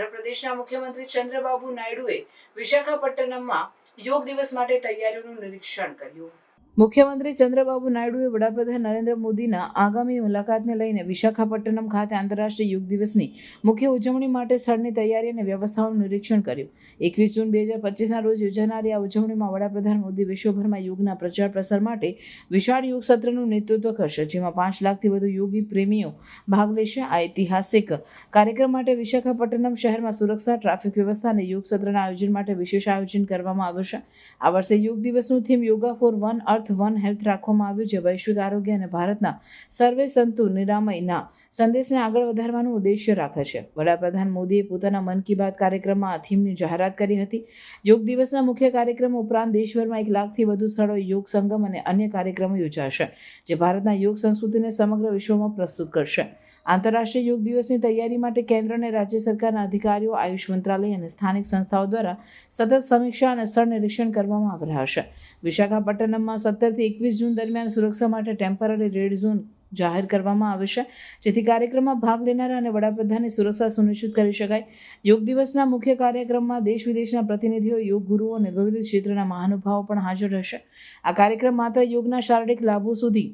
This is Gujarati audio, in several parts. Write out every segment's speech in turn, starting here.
આંધ્રપ્રદેશના મુખ્યમંત્રી ચંદ્રબાબુ નાયડુએ વિશાખાપટ્ટનમમાં યોગ દિવસ માટે તૈયારીઓનું નિરીક્ષણ કર્યું. મુખ્યમંત્રી ચંદ્રબાબુ નાયડુએ વડાપ્રધાન નરેન્દ્ર મોદીના આગામી મુલાકાતને લઈને વિશાખાપટ્ટનમ ખાતે આંતરરાષ્ટ્રીય યોગ દિવસની મુખ્ય ઉજવણી માટે સ્થળની તૈયારી અને વ્યવસ્થાઓનું નિરીક્ષણ કર્યું. એકવીસ જૂન બે હજાર પચીસના રોજ યોજાનારી આ ઉજવણીમાં વડાપ્રધાન મોદી વિશ્વભરમાં યોગના પ્રચાર પ્રસાર માટે વિશાળ યોગ સત્રનું નેતૃત્વ કરશે, જેમાં પાંચ લાખથી વધુ યોગી પ્રેમીઓ ભાગ લેશે. આ ઐતિહાસિક કાર્યક્રમ માટે વિશાખાપટ્ટનમ શહેરમાં સુરક્ષા, ટ્રાફિક વ્યવસ્થા અને યોગ સત્રના આયોજન માટે વિશેષ આયોજન કરવામાં આવશે. આ વર્ષે યોગ દિવસનું theme yoga for one earth one health રાખવામાં આવ્યું છે. વૈશ્વિક આરોગ્ય અને ભારતના સર્વે સંતુ નિરામયના સંદેશને આગળ વધારવાનું ઉદ્દેશ્ય રાખે છે. વડાપ્રધાન મોદીએ પોતાના મન કી બાત કાર્યક્રમમાં આ થીમની જાહેરાત કરી હતી. યોગ દિવસના મુખ્ય કાર્યક્રમો ઉપરાંત દેશભરમાં એક લાખથી વધુ સ્થળોએ યોગ સંગમ અને અન્ય કાર્યક્રમો યોજાશે, જે ભારતના યોગ સંસ્કૃતિને સમગ્ર વિશ્વમાં પ્રસ્તુત કરશે. આંતરરાષ્ટ્રીય યોગ દિવસની તૈયારી માટે કેન્દ્ર અને રાજ્ય સરકારના અધિકારીઓ, આયુષ મંત્રાલય અને સ્થાનિક સંસ્થાઓ દ્વારા સતત સમીક્ષા અને સ્થળ નિરીક્ષણ કરવામાં આવી રહ્યા છે. વિશાખાપટ્ટનમમાં સત્તરથી એકવીસ જૂન દરમિયાન સુરક્ષા માટે ટેમ્પરરી રેડ ઝોન જાહેર કરવામાં આવે છે. જેથી કાર્યક્રમમાં ભાગ લેનારા અને વડાપ્રધાનની સુરક્ષા સુનિશ્ચિત કરી શકાય. યોગ દિવસના મુખ્ય કાર્યક્રમમાં દેશ વિદેશના પ્રતિનિધિઓ, યોગ ગુરુઓ અને વિવિધ ક્ષેત્રના મહાનુભાવો પણ હાજર રહેશે. આ કાર્યક્રમ માત્ર યોગના શારીરિક લાભો સુધી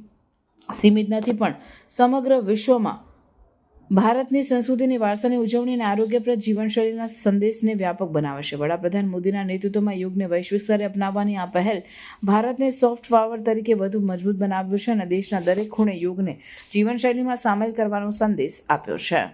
સીમિત નથી, પણ સમગ્ર વિશ્વમાં ભારતની સંસ્કૃતિની વારસાની ઉજવણી અને આરોગ્યપ્રદ જીવનશૈલીના સંદેશને વ્યાપક બનાવે છે વડાપ્રધાન મોદીના નેતૃત્વમાં યોગને વૈશ્વિક સ્તરે અપનાવવાની આ પહેલ ભારતને સોફ્ટ પાવર તરીકે વધુ મજબૂત બનાવ્યું છે અને દેશના દરેક ખૂણે યોગને જીવનશૈલીમાં સામેલ કરવાનો સંદેશ આપ્યો છે.